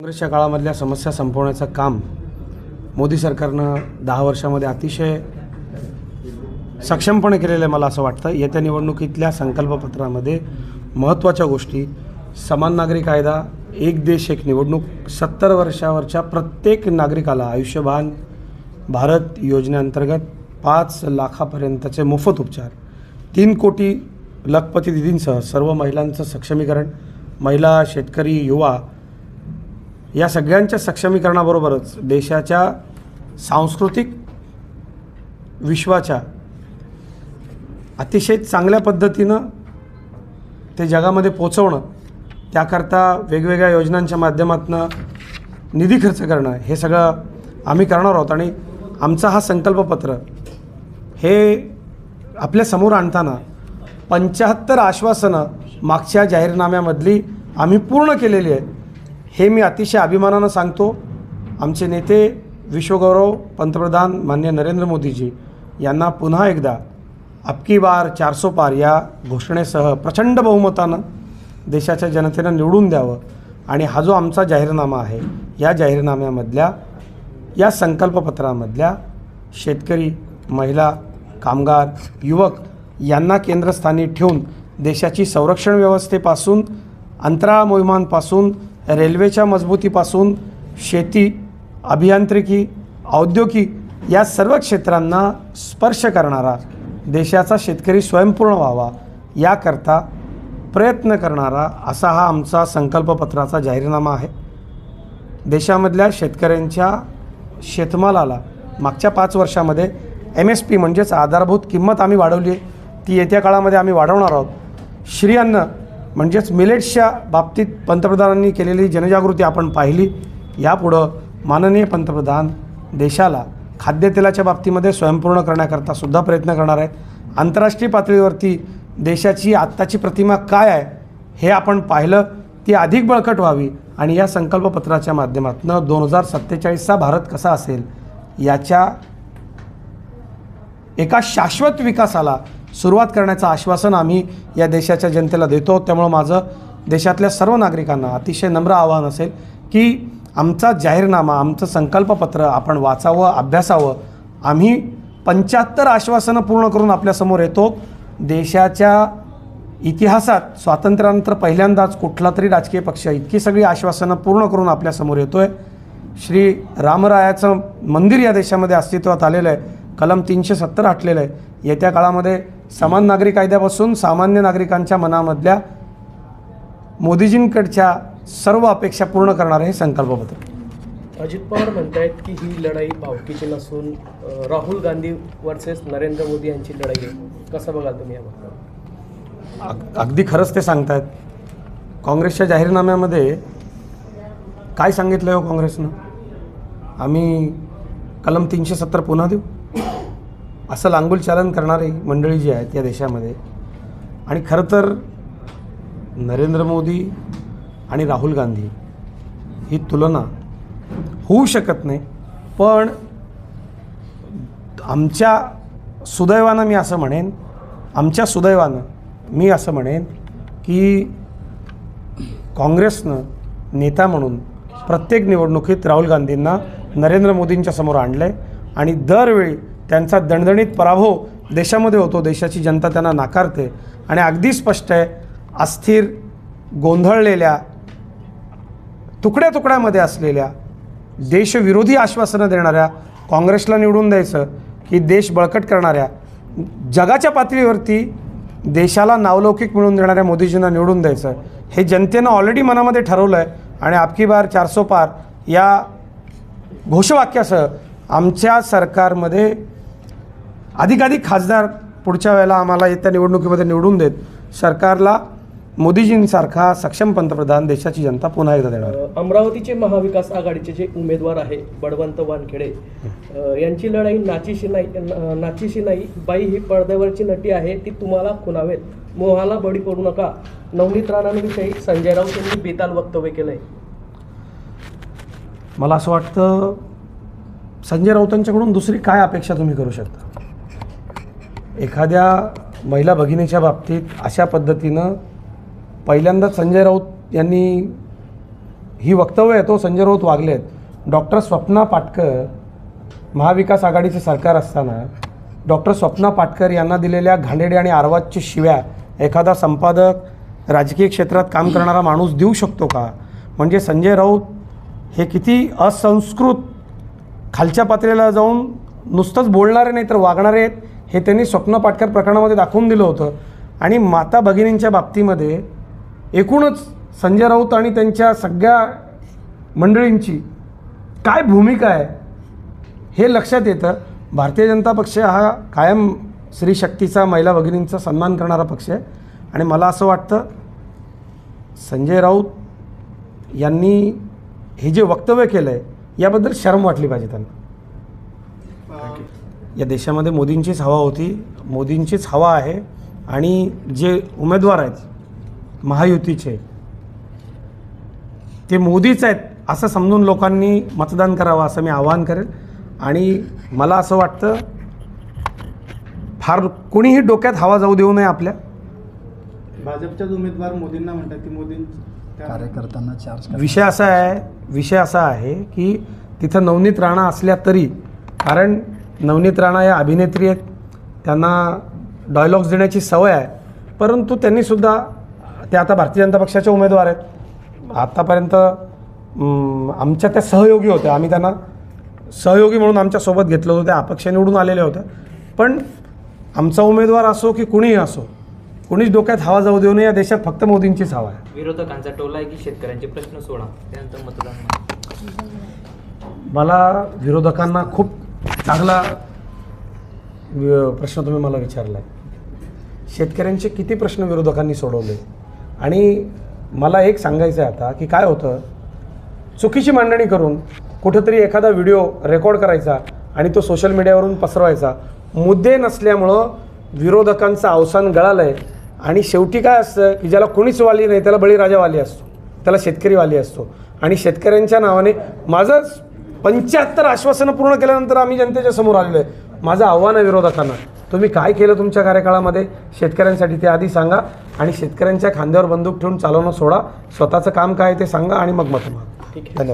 काँग्रेसच्या काळामधल्या समस्या संपवण्याचं काम मोदी सरकारनं दहा वर्षामध्ये अतिशय सक्षमपणे केलेलं आहे मला असं वाटतं. येत्या निवडणुकीतल्या संकल्पपत्रामध्ये महत्त्वाच्या गोष्टी समान नागरी कायदा एक देश एक निवडणूक सत्तर वर्षावरच्या प्रत्येक नागरिकाला आयुष्यभान भारत योजनेअंतर्गत पाच लाखापर्यंतचे मोफत उपचार तीन कोटी लखपती दिदींसह सर्व महिलांचं सक्षमीकरण महिला शेतकरी युवा या सगळ्यांच्या सक्षमीकरणाबरोबरच देशाच्या सांस्कृतिक विश्वाच्या अतिशय चांगल्या पद्धतीनं ते जगामध्ये पोचवणं त्याकरता वेगवेगळ्या योजनांच्या माध्यमातून निधी खर्च करणं हे सगळं आम्ही करणार आहोत. आणि आमचा हा संकल्पपत्र हे आपल्यासमोर आणताना पंच्याहत्तर आश्वासनं मागच्या जाहीरनाम्यामधली आम्ही पूर्ण केलेली आहेत. हे मी अतिशय अभिमानानं सांगतो. आमचे नेते विश्वगौरव पंतप्रधान मान्य नरेंद्र मोदीजी यांना पुन्हा एकदा अबकी बार चारसो पार या घोषणेसह प्रचंड बहुमतानं देशाच्या जनतेनं निवडून द्यावं आणि हा जो आमचा जाहीरनामा आहे या जाहीरनाम्यामधल्या या संकल्पपत्रामधल्या शेतकरी महिला कामगार युवक यांना केंद्रस्थानी ठेवून देशाची संरक्षण व्यवस्थेपासून अंतराळ मोहिमांपासून रेल्वेच्या मजबूतीपासून शेती अभियांत्रिकी औद्योगिक या सर्व क्षेत्रांना स्पर्श करणारा देशाचा शेतकरी स्वयंपूर्ण व्हावा याकरता प्रयत्न करणारा असा हा आमचा संकल्पपत्राचा जाहीरनामा आहे. देशामधल्या शेतकऱ्यांच्या शेतमालाला मागच्या पाच वर्षामध्ये एम एस पी म्हणजेच आधारभूत किंमत आम्ही वाढवली आहे. ती येत्या काळामध्ये आम्ही वाढवणार आहोत. श्री अन्न म्हणजेच मिलेट्सच्या बाबतीत पंतप्रधानांनी केलेली जनजागृती आपण पाहिली. यापुढं माननीय पंतप्रधान देशाला खाद्यतेलाच्या बाबतीमध्ये स्वयंपूर्ण करण्याकरता सुद्धा प्रयत्न करणार आहेत. आंतरराष्ट्रीय पातळीवरती देशाची आत्ताची प्रतिमा काय आहे हे आपण पाहिलं. ती अधिक बळकट व्हावी आणि या संकल्पपत्राच्या माध्यमातून दोन हजार सत्तेचाळीसचा भारत कसा असेल याच्या एका शाश्वत विकासाला सुरुवात करण्याचं आश्वासन आम्ही या देशाच्या जनतेला देतो. त्यामुळं माझं देशातल्या सर्व नागरिकांना अतिशय नम्र आवाहन असेल की आमचा जाहीरनामा आमचं संकल्पपत्र आपण वाचावं अभ्यासावं. आम्ही पंच्याहत्तर आश्वासनं पूर्ण करून आपल्यासमोर येतो. देशाच्या इतिहासात स्वातंत्र्यानंतर पहिल्यांदाच कुठला तरी राजकीय पक्ष इतकी सगळी आश्वासनं पूर्ण करून आपल्यासमोर येतो आहे श्री रामरायाचं मंदिर या देशामध्ये अस्तित्वात आलेलं आहे. कलम तीनशे सत्तर हटलेलं आहे. येत्या काळामध्ये समान नागरी कायद्यापासून सामान्य नागरिकांच्या मनामधल्या मोदीजींकडच्या सर्व अपेक्षा पूर्ण करणारं हे संकल्पपत्र. अजित पवार म्हणतायत की ही लढाई भावकीची नसून राहुल गांधी वर्सेस नरेंद्र मोदी यांची लढाई आहे. कसं बघाल तुम्ही अग अगदी खरंच ते सांगतायत. काँग्रेसच्या जाहीरनाम्यामध्ये काय सांगितलं हो काँग्रेसनं? आम्ही कलम तीनशे सत्तर पुन्हा देऊ? असं लांगुल चालन करणारी मंडळी जी आहेत या देशामध्ये. आणि खरं तर नरेंद्र मोदी आणि राहुल गांधी ही तुलना होऊ शकत नाही. पण आमच्या सुदैवानं मी असं म्हणेन आमच्या सुदैवानं मी असं म्हणेन की काँग्रेसनं नेता म्हणून प्रत्येक निवडणुकीत राहुल गांधींना नरेंद्र मोदींच्या समोर आणलं आहे आणि दरवेळी त्यांचा दणदणीत पराभव देशामध्ये होतो. देशाची जनता त्यांना नाकारते. आणि अगदी स्पष्ट आहे अस्थिर गोंधळलेल्या तुकड्या तुकड्यामध्ये असलेल्या देशविरोधी आश्वासनं देणाऱ्या काँग्रेसला निवडून द्यायचं की देश बळकट करणाऱ्या जगाच्या पातळीवरती देशाला नावलौकिक मिळवून देणाऱ्या मोदीजींना निवडून द्यायचं हे जनतेनं ऑलरेडी मनामध्ये ठरवलं आहे आणि आपकी बार चारसो पार या घोषवाक्यासह आमच्या सरकारमध्ये अधिकाधिक खासदार पुढच्या वेळेला आम्हाला येत्या निवडणुकीमध्ये निवडून देत सरकारला मोदीजींसारखा सक्षम पंतप्रधान देशाची जनता पुन्हा एकदा देणार. अमरावतीचे महाविकास आघाडीचे जे उमेदवार आहे बळवंत वानखेडे यांची लढाई नाचीशी नाही नाचीशी नाही बाई ही पडद्यावरची नटी आहे ती तुम्हाला खुणावेत. मोहाला बळी पडू नका. नवनीत राणांविषयी संजय राऊत यांनी बेताल वक्तव्य केलंय. मला असं वाटतं संजय राऊतांच्याकडून दुसरी काय अपेक्षा तुम्ही करू शकता? एखाद्या महिला भगिनीच्या बाबतीत अशा पद्धतीनं पहिल्यांदाच संजय राऊत यांनी ही वक्तव्य आहे तो संजय राऊत वागले आहेत डॉक्टर स्वप्ना पाटकर महाविकास आघाडीचे सरकार असताना डॉक्टर स्वप्ना पाटकर यांना दिलेल्या घाणेडे आणि आरवाजची शिव्या एखादा संपादक राजकीय क्षेत्रात काम करणारा माणूस देऊ शकतो का? म्हणजे संजय राऊत हे किती असंस्कृत खालच्या पातळीला जाऊन नुसतंच बोलणारे नाही तर वागणारे आहेत हे त्यांनी स्वप्न पाटकर प्रकरणामध्ये दाखवून दिलं होतं. आणि माता भगिनींच्या बाबतीमध्ये एकूणच संजय राऊत आणि त्यांच्या सगळ्या मंडळींची काय भूमिका आहे हे लक्षात येतं. भारतीय जनता पक्ष हा कायम स्त्री शक्तीचा महिला भगिनींचा सन्मान करणारा पक्ष आहे. आणि मला असं वाटतं संजय राऊत यांनी हे जे वक्तव्य केलं आहे याबद्दल शरम वाटली पाहिजे त्यांना. या देशामध्ये मोदींचीच हवा होती. मोदींचीच हवा आहे. आणि जे उमेदवार आहेत महायुतीचे ते मोदीच आहेत असं समजून लोकांनी मतदान करावं असं मी आवाहन करेन आणि मला असं वाटतं फार कोणीही डोक्यात हवा जाऊ देऊ नये आपल्या. भाजपच्याच उमेदवार मोदींना म्हणतात की मोदी कार्यकर्त्यांना चार्ज करा. विषय असा आहे विषय असा आहे की तिथं नवनीत राणा असल्या तरी कारण नवनीत राणा या अभिनेत्री आहेत त्यांना डायलॉग्स देण्याची सवय आहे परंतु त्यांनीसुद्धा ते आता भारतीय जनता पक्षाचे उमेदवार आहेत आत्तापर्यंत अं, आमच्या त्या सहयोगी होत्या आम्ही त्यांना सहयोगी म्हणून आमच्यासोबत घेतलं होतं त्या अपक्ष निवडून आलेल्या होत्या पण आमचा उमेदवार असो की कुणीही असो कुणीच डोक्यात हवा जाऊ देऊ नये या देशात फक्त मोदींचीच हवा आहे. विरोधकांचा टोला आहे की शेतकऱ्यांचे प्रश्न सोडा त्यानंतर मतदान मला विरोधकांना खूप चांगला वि- प्रश्न तुम्ही मला विचारला आहे शेतकऱ्यांचे किती प्रश्न विरोधकांनी सोडवले? आणि मला एक सांगायचं आहे आता की काय होतं? चुकीची मांडणी करून कुठेतरी एखादा व्हिडिओ रेकॉर्ड करायचा आणि तो सोशल मीडियावरून पसरवायचा. मुद्दे नसल्यामुळं विरोधकांचं अवसान गळालं आहे आणि शेवटी काय असतं की ज्याला कोणीच वाली नाही त्याला बळीराजावाली असतो. त्याला शेतकरी वाली असतो. आणि शेतकऱ्यांच्या नावाने माझं पंच्याहत्तर आश्वासनं पूर्ण केल्यानंतर आम्ही जनतेच्या समोर आलेलो आहे. माझं आव्हान आहे विरोधकांना. तुम्ही काय केलं तुमच्या कार्यकाळामध्ये? शेतकऱ्यांसाठी ते आधी सांगा आणि शेतकऱ्यांच्या खांद्यावर बंदूक ठेवून चालवणं सोडा. स्वतःचं काम काय आहे ते सांगा आणि मग मत मागा. ठीक आहे. धन्यवाद.